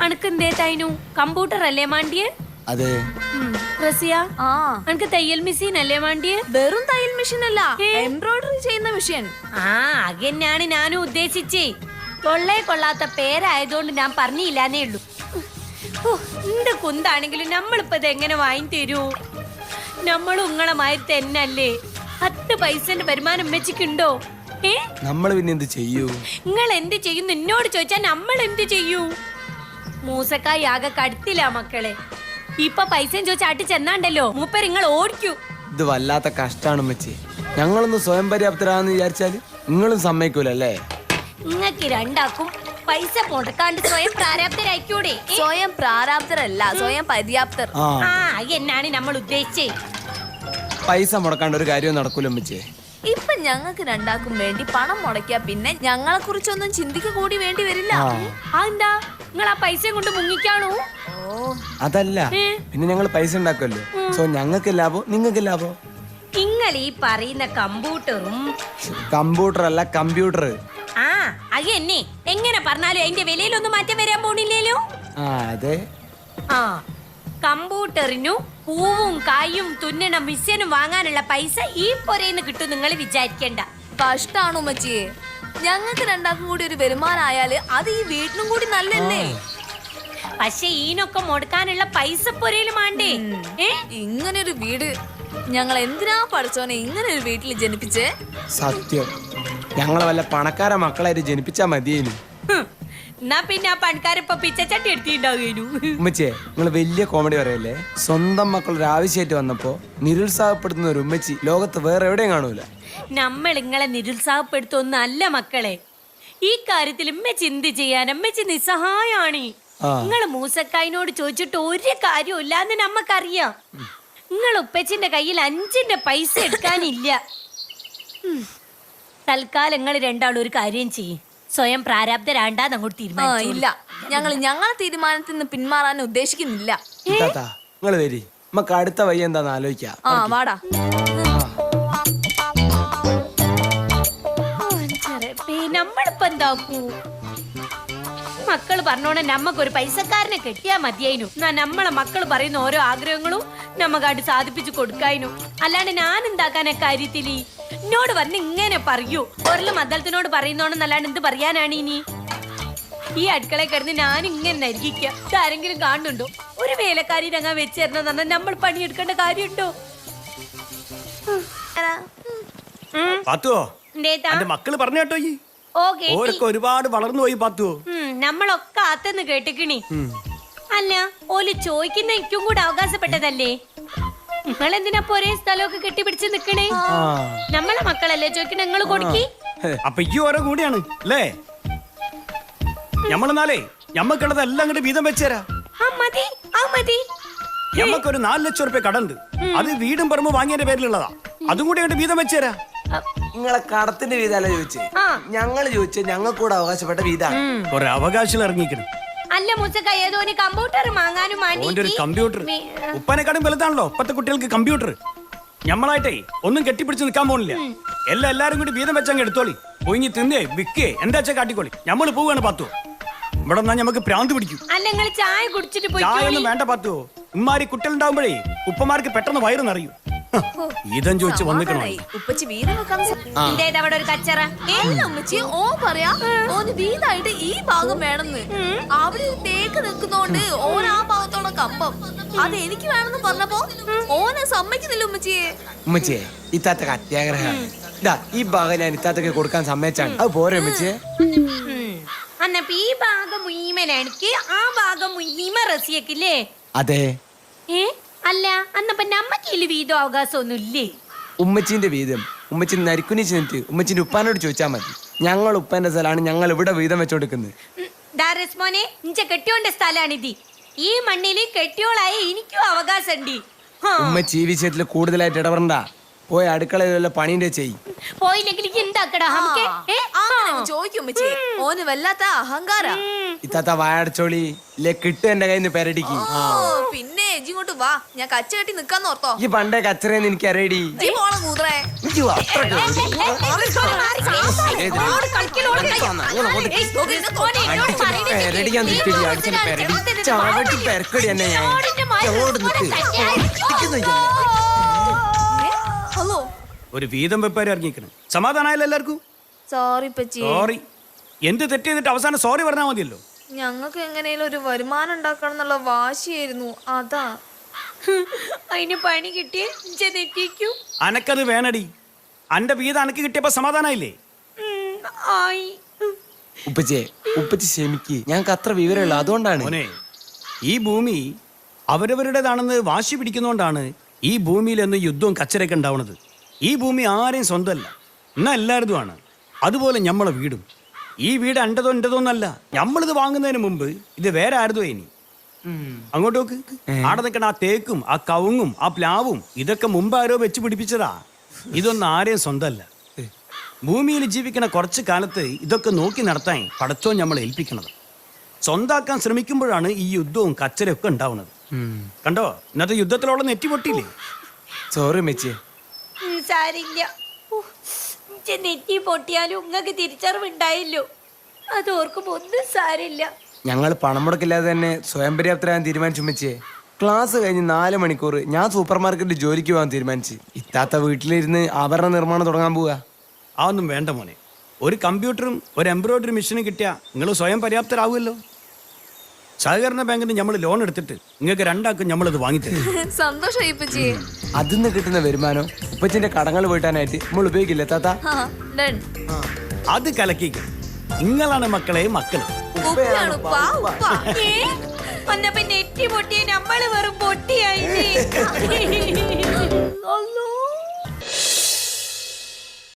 അനക്ക് തൈനു കമ്പ്യൂട്ടർ അല്ലേ മാണ്ടിയെ? അതെ. റസിയ ആ. അനക്ക് തയ്യൽ മെഷീൻ അല്ലേ മാണ്ടിയെ? വെറും തയ്യൽ മെഷീൻ അല്ല എംബ്രോയിഡറി ചെയ്യുന്ന മെഷീൻ. ആ അതെന്നാണ് ഞാനും ഉദ്ദേശിച്ചേ. കൊള്ളേ കൊള്ളാത്ത പേരായതുകൊണ്ട് ഞാൻ പറഞ്ഞില്ലാന്നേ ഉള്ളൂ. ഓ, എന്ത് കുന്താണെങ്കിലും നമ്മളിപ്പോ ഇത് എങ്ങനെ വാങ്ങി തരൂ നമ്മൾ ഉങ്ങളെ മാതിരി തന്നെയല്ലേ പത്ത് പൈസന്റെ വരുമാനം വെച്ചിട്ടുണ്ടോ നമ്മൾ പിന്നെ എന്ത് ചെയ്യൂ? നിങ്ങൾ എന്ത് ചെയ്യും? നിന്നോട് ചോദിച്ചാൽ നമ്മൾ എന്ത് ചെയ്യൂ? മൂസക്കായി ആകെ കടുത്തില്ല മക്കളെ. ഇപ്പൊ പൈസയും ചോദിച്ച അട്ടി ചെന്നാണ്ടല്ലോ. മൂപ്പർ നിങ്ങൾ ഓടിക്കൂ. ഇത് വല്ലാത്ത കഷ്ടാണ് മച്ചി ഞങ്ങളൊന്ന് സ്വയം പര്യാപ്തരാന്ന് വിചാരിച്ചാൽ നിങ്ങളും സമ്മതിക്കൂലല്ലേ? നിങ്ങക്ക് രണ്ടാക്കും പൈസ മുടക്കാണ്ട് സ്വയം പ്രാരാബ്ധരായിക്കൂടെ സ്വയം പ്രാരാബ്ധരല്ല സ്വയം പര്യാപ്തർ. ആ. എന്നാണ് നമ്മൾ ഉദ്ദേശിച്ചേ? പൈസ മുടക്കാണ്ട് ഒരു കാര്യവും നടക്കൂലേ ഇപ്പൊ ഞങ്ങൾക്ക് രണ്ടാക്കും വേണ്ടി പണം മുടക്കിയ പിന്നെ ഞങ്ങളെ കുറിച്ചൊന്നും ചിന്തിക്ക കൂടി വേണ്ടി വരില്ല. എന്താ നിങ്ങൾ ആ പൈസ കൊണ്ട് മുങ്ങിക്കാണോ. അതല്ല. പിന്നെ ഞങ്ങൾ പൈസ ഉണ്ടാക്കുമല്ലോ സോ ഞങ്ങൾക്ക് ലാഭം നിങ്ങൾക്ക് ലാഭം. നിങ്ങൾ ഈ പറയുന്ന കമ്പ്യൂട്ടറും കമ്പ്യൂട്ടർ അല്ല കമ്പ്യൂട്ടർ. ആ അത് എന്നെ എങ്ങനെ പറഞ്ഞാലും അതിന്റെ വിലയിലൊന്നും മാറ്റം വരാൻ പോണില്ലല്ലോ. ആ അതെ. ആ കമ്പ്യൂട്ടറിനു പൂവും കായും തുന്നണ മിഷ്യനും വാങ്ങാനുള്ള പൈസ ഈ പൊരയിന്ന് കിട്ടും നിങ്ങൾ വിചാരിക്കേണ്ട. കഷ്ടാണോ മച്ചിയെ ഞങ്ങൾക്ക് രണ്ടാക്കും കൂടി ഒരു വരുമാനമായാൽ അത് ഈ വീട്ടിനും കൂടി നല്ലല്ലേ പക്ഷെ ഈനൊക്കെ മുടക്കാനുള്ള പൈസ പൊരയിലും ആണ്ടേ ഇങ്ങനെ ഒരു വീട് ഞങ്ങൾ എന്തിനാ പഠിച്ചോനെ ഇങ്ങനെ ഒരു വീട്ടിൽ ജനിപ്പിച്ചേ? സത്യം. ഞങ്ങളെ വല്ല പണക്കാര മക്കളായിട്ട് ജനിപ്പിച്ചാ മതിയേനു. എന്നാ പിന്നെ ആ പണിക്കാരിപ്പൊ പിച്ചച്ചട്ടി എടുത്തിണ്ടാവുന്നു ഉമ്മച്ചേ നിങ്ങൾ വലിയ കോമഡി പറയല്ലേ? സ്വന്തം മക്കൾ ഒരു ആവശ്യമായിട്ട് വന്നപ്പോ നിരുത്സാഹപ്പെടുത്തുന്ന ഒരു ഉമ്മച്ചി ലോകത്ത് വേറെ എവിടെയും കാണൂല. നമ്മൾ ഇങ്ങളെ നിരുത്സാഹപ്പെടുത്തൊന്നല്ല മക്കളെ. ഈ കാര്യത്തിൽ ഉമ്മച്ചി എന്ത് ചെയ്യാൻ? ഉമ്മച്ചി നിസ്സഹായാണ്. ആ. നിങ്ങൾ മൂസക്കായിനോട് ചോദിച്ചിട്ട് ഒരു കാര്യമില്ല എന്ന് നമ്മക്കറിയാം. നിങ്ങൾ ഉപ്പച്ചിന്റെ കയ്യിൽ അഞ്ചിന്റെ പൈസ എടുക്കാനില്ല. ഉം. തൽക്കാലം നിങ്ങൾ രണ്ടാളും ഒരു കാര്യം ചെയ്യും. സ്വയം പ്രാരാബ്ധരാണ്ടാന്ന് അങ്ങോട്ട് ആ തീരുമാനിച്ചു. ഇല്ല. ഞങ്ങൾ ഞങ്ങളെ തീരുമാനത്തിൽ നിന്ന് പിന്മാറാൻ ഉദ്ദേശിക്കുന്നില്ല. താത്താ നിങ്ങൾ വരി. നമുക്ക് അടുത്ത വഴി എന്താന്ന് ആലോചിക്കാം. ആ വാടാ. നമ്മളിപ്പോ എന്താക്കൂ? മക്കൾ പറഞ്ഞോണെ നമ്മക്കൊരു പൈസക്കാരനെ കെട്ടിയാ മതിയായിനു എന്നാ നമ്മളെ മക്കൾ പറയുന്ന ഓരോ ആഗ്രഹങ്ങളും നമ്മക്കായിട്ട് സാധിപ്പിച്ചു കൊടുക്കായിനു. അല്ലാണ്ട് ഞാൻ എന്താക്കാനൊക്കെ കാര്യത്തിൽ? എന്നോട് വന്ന് ഇങ്ങനെ പറയൂ. ഒരൽ മദ്ദളത്തിനോട് പറയുന്നോണെന്നല്ലാണ്ട് എന്ത് പറയാനാണ് ഇനി? ഈ അടുക്കളയിൽ കിടന്ന് ഞാൻ ഇങ്ങനെ നരിക്കുക ഇതാരെങ്കിലും കാണുന്നുണ്ടോ? ഒരു വേലക്കാരി ഞങ്ങൾ വെച്ച് തരണം പറഞ്ഞാൽ നമ്മൾ പണിയെടുക്കേണ്ട കാര്യമുണ്ടോ. പാത്തുവോ? മക്കൾ പറഞ്ഞു കേട്ടോ ഈ ഓരൊക്കെ ഒരുപാട് വളർന്നു പോയി പാത്തുവോ. നമ്മളൊക്കെ ആത്തെന്ന് കേട്ടിക്കണി. അല്ല ഓൽ ചോദിക്കുന്ന എനിക്കും കൂടെ അവകാശപ്പെട്ടതല്ലേ? നിങ്ങൾ എന്തിനാ ഒരേ സ്ഥലമൊക്കെ കെട്ടിപ്പിടിച്ച് നിക്കണേ? നമ്മളെ മക്കളല്ലേ ചോദിക്കണേ നിങ്ങൾ കൊടുക്കി? അപ്പൊ ഈ ഓരോ കൂടിയാണ് അല്ലേ? ഞമ്മളെന്നാലേ ഞമ്മക്കുള്ളത് എല്ലാം കൂടി വീതം വെച്ചുതരാ ആ മതി ആ മതി. ഞമ്മക്കൊരു നാല് ലക്ഷം റുപ്യ കടണ്ട്. അത് വീടും പറമ്പ് വാങ്ങിയതിന്റെ പേരിലുള്ളതാ. അതും കൂടി അങ്ങോട്ട് വീതം വെച്ചുതരാ നിങ്ങളെ കടത്തിന്റെ വീതല്ല ചോദിച്ചേ? ആ. ഞങ്ങൾ ചോദിച്ചത് ഞങ്ങൾക്കൂടെ അവകാശപ്പെട്ട വീതാണ് കൊറേ അവകാശം ഇറങ്ങിക്കണം അല്ല മുസക്ക ഏതോന് കമ്പ്യൂട്ടർ വാങ്ങാനും ഓന്റെ ഒരു കമ്പ്യൂട്ടർ ഉപ്പനെക്കാളും വലുതാണല്ലോ. ഇപ്പത്തെ കുട്ടികൾക്ക് കമ്പ്യൂട്ടർ ഞമ്മളായിട്ടേ ഒന്നും കെട്ടിപ്പിടിച്ച് നിൽക്കാൻ പോണില്ല. എല്ലാം എല്ലാരും കൂടി വീതം വെച്ചങ്ങ് എടുത്തോളി. പൊയിഞ്ഞ് തിന്നേ വിക്കേ എന്താ വെച്ചാ കാട്ടിക്കോളി. ഞമ്മൾ പോവാണ് പാത്തു. ഇവിടെ നിന്നാ ഞമ്മക്ക് പ്രാന്ത് പിടിക്കും. അല്ല നിങ്ങൾ ചായ കുടിച്ചിട്ട് ചായ ഒന്നും വേണ്ട പാത്തു. ഉമ്മാരി കുട്ടികളുണ്ടാവുമ്പോഴേ ഉപ്പമാർക്ക് പെട്ടെന്ന് വയറ് നിറയും. ഇതം ചോദിച്ച് വന്നിക്കണോ സമാധാനായി. ഉപ്പച്ചി വീട് വെക്കാൻ സ- എന്തേത് അവിടെ ഒരു കച്ചറ? ഏ? അല്ല ഉമ്മച്ചി ഓ പറയാ ഓന് വീടായിട്ട് ഈ ഭാഗം വേണമെന്ന്. അവിടെ ഒരു തേക്ക് നിൽക്കുന്നോണ്ട് ഓൻ ആ ഭാഗത്തോടെ കമ്പം അത് എനിക്ക് വേണമെന്ന് പറഞ്ഞപ്പോ ഓനെ സമ്മതിക്കുന്നില്ല ഉമ്മച്ചിയെ. ഉമ്മച്ചിയെ ഇത്താത്തൊക്കെ അത്യാഗ്രഹമാണ്. ഇതാ ഈ ഭാഗം ഞാൻ ഇത്താത്തൊക്കെ കൊടുക്കാൻ സമ്മതിച്ചാണ്. അത് പോരെ ഉമ്മച്ചിയെ. അന്നപ്പോ ഈ ഭാഗം മുയ്മൻ എനിക്ക് ആ ഭാഗം മുയ്മ റസിയക്കില്ലേ? അതെ. ഏ? അല്ല അന്നപ്പ നമ്മക്കിൽ വീതം അവകാശമൊന്നും ഇല്ലേ ഉമ്മച്ചിന്റെ വീതം. ഉമ്മച്ചി നരിക്കുനി ചെന്നിട്ട് ഉമ്മച്ചിന്റെ ഉപ്പാനോട് ചോദിച്ചാൽ മതി. ഞങ്ങൾ ഉപ്പാന്റെ സ്ഥലമാണ് ഞങ്ങൾ ഇവിടെ വീതം വെച്ചോടുക്കുന്നത്. കെട്ടിയോണ്ട സ്ഥലമാണ് ഇത് ഇഞ്ച സ്ഥലാണിത് ഈ മണ്ണിൽ കെട്ടിയോളായി എനിക്കും അവകാശമുണ്ട്. ഉമ്മച്ചി ഈ വിഷയത്തിൽ കൂടുതലായിട്ട് ഇടപെടണ്ട. പോയി അടുക്കളയിലുള്ള പണീന്റെ ചെയ് പോയില്ലെങ്കിൽ എന്താക്കടാ നമുക്ക്? ഏ? അങ്ങനെ ചോദിക്കും ഉമ്മച്ചിയെ ഓന് വല്ലാത്ത അഹങ്കാര. ഇത്താത്ത വായടച്ചോളി. ഇല്ലേ കിട്ടും എന്റെ കയ്യിൽ നിന്ന് പെരടിക്ക്. ഓ പിന്നെ ഇജ്ജ് ഇങ്ങോട്ട് വാ. ഞാൻ കച്ച കെട്ടി നിക്കാന്ന് ഓർത്തോ. ഈ പണ്ടേ കച്ചറേന്ന് എനിക്ക് അറിയടി നീ പോണ കൂതറേ എനിക്ക് അത്രയ്ക്ക് ഞാൻ തിരിക്കടി അടിച്ചിട്ട് പെരടി. ചാവട്ടി പെരക്കടി എന്നെ ഞാൻ ഇയ്യ് ഹലോ. ഒരു വീതം വെപ്പാരി ഇറങ്ങിക്കണം സമാധാനമായല്ലോ എല്ലാവർക്കും? സോറി പച്ചി സോറി എന്ത് തെറ്റ് ചെയ്തിട്ട് അവസാനം സോറി പറഞ്ഞാൽ മതിയല്ലോ? ഞങ്ങൾക്ക് എങ്ങനെയും ഒരു വരുമാനം ഉണ്ടാക്കണം എന്നുള്ള വാശിയായിരുന്നു. അതാ. അതിന് പണി കിട്ടിയേ അനക്കത് വേണടി. അന്റെ വീതം അനക്ക് കിട്ടിയപ്പോ സമാധാനായില്ലേ? ആയി. ഉപ്പച്ചേ ഉപ്പച്ചി ക്ഷമിക്ക്. ഞങ്ങൾക്ക് അത്ര വിവരമില്ല. അതുകൊണ്ടാണ്. മോനെ ഈ ഭൂമി അവരവരുടേതാണെന്ന് വാശി പിടിക്കുന്നോണ്ടാണ് ഈ ഭൂമിയിൽ എന്ന് യുദ്ധവും കച്ചരക്കുണ്ടാവുന്നത് ഉണ്ടാവുന്നത് ഈ ഭൂമി ആരെയും സ്വന്തമല്ല. എന്നാ എല്ലാവരുതുമാണ് അതുപോലെ ഞമ്മളെ വീടും. ഈ വീട് എന്റെതോ എന്റെതോ എന്നല്ല. നമ്മളിത് വാങ്ങുന്നതിന് മുമ്പ് ഇത് വേറെ ആരുതോ ഇനി? അങ്ങോട്ട് നോക്ക്. ആടെ നിൽക്കണ ആ തേക്കും ആ കവുങ്ങും ആ പ്ലാവും ഇതൊക്കെ മുമ്പ് ആരോ വെച്ച് പിടിപ്പിച്ചതാ. ഇതൊന്നും ആരെയും സ്വന്തമല്ല. ഭൂമിയിൽ ജീവിക്കുന്ന കുറച്ച് കാലത്ത് ഇതൊക്കെ നോക്കി നടത്താൻ പടച്ചോ നമ്മൾ ഏൽപ്പിക്കണത്. സ്വന്താക്കാൻ ശ്രമിക്കുമ്പോഴാണ് ഈ യുദ്ധവും കച്ചരയൊക്കെ ഉണ്ടാവുന്നത്. കണ്ടോ? ഇന്നത്തെ യുദ്ധത്തിലുള്ള നെറ്റി പൊട്ടിയില്ലേ സോറി മെച്ചിയെ സാരില്ല. ഇജ്ജ് നെറ്റി പൊട്ടിയാലും ഉങ്ങൾക്ക് തിരിച്ചറിവുണ്ടായില്ലോ. അത് ഓർക്കുമ്പോ ഒന്നും സാരില്ല ഞങ്ങൾ പണം മുടക്കില്ലാതെ തന്നെ സ്വയം പര്യാപ്തരാകാൻ തീരുമാനിച്ചു മെച്ചിയെ ക്ലാസ് കഴിഞ്ഞ് നാല് മണിക്കൂർ ഞാൻ സൂപ്പർ മാർക്കറ്റിൽ ജോലിക്ക് പോകാൻ തീരുമാനിച്ചു. ഇത്താത്ത വീട്ടിലിരുന്ന് ആഭരണ നിർമ്മാണം തുടങ്ങാൻ പോവുക അതൊന്നും വേണ്ട മോനെ. ഒരു കമ്പ്യൂട്ടറും ഒരു എംബ്രോയിഡറി മെഷീനും കിട്ടിയാൽ നിങ്ങൾ സ്വയം പര്യാപ്തരാകുമല്ലോ സഹകരണ ബാങ്കിന് നമ്മൾ ലോൺ എടുത്തിട്ട് നിങ്ങൾക്ക് രണ്ടാക്കും നമ്മളത് വാങ്ങിത്തരും. സന്തോഷമായി പച്ചി അതിൽ നിന്ന് കിട്ടുന്ന വരുമാനം ഉപ്പച്ചിന്റെ കടങ്ങൾ വീട്ടാനായിട്ട് നമ്മൾ ഉപയോഗിക്കില്ല താത്ത? അത് കലക്കിക്കും. നിങ്ങളാണ് മക്കളെ പൊട്ടിയ നമ്മൾ വെറും പൊട്ടിയായി